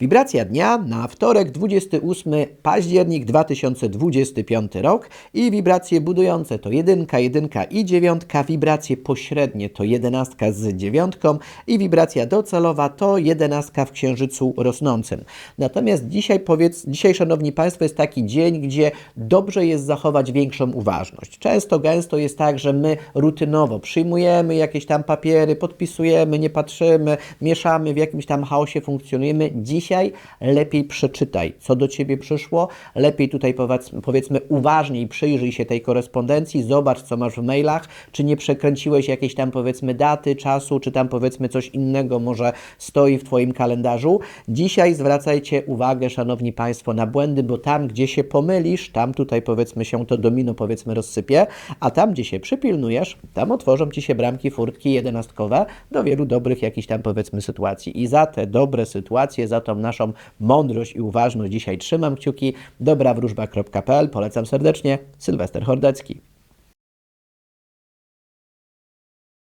Wibracja dnia na wtorek 28 październik 2025 rok i wibracje budujące to jedynka, jedynka i dziewiątka, wibracje pośrednie to jedenastka z dziewiątką i wibracja docelowa to jedenastka w księżycu rosnącym. Natomiast dzisiaj powiedz, dzisiaj szanowni Państwo jest taki dzień, gdzie dobrze jest zachować większą uważność. Często, gęsto jest tak, że my rutynowo przyjmujemy jakieś tam papiery, podpisujemy, nie patrzymy, mieszamy, w jakimś tam chaosie funkcjonujemy. Dzisiaj lepiej przeczytaj, co do Ciebie przyszło, lepiej tutaj powiedz, powiedzmy uważniej przyjrzyj się tej korespondencji, zobacz, co masz w mailach, czy nie przekręciłeś jakiejś tam powiedzmy daty, czasu, czy tam powiedzmy coś innego może stoi w Twoim kalendarzu. Dzisiaj zwracajcie uwagę, Szanowni Państwo, na błędy, bo tam, gdzie się pomylisz, tam tutaj powiedzmy się to domino powiedzmy rozsypie, a tam, gdzie się przypilnujesz, tam otworzą Ci się bramki, furtki jedenastkowe do wielu dobrych jakichś tam powiedzmy sytuacji. I za te dobre sytuacje, za tą naszą mądrość i uważność dzisiaj trzymam kciuki. Dobrawróżba.pl polecam serdecznie. Sylwester Hordecki.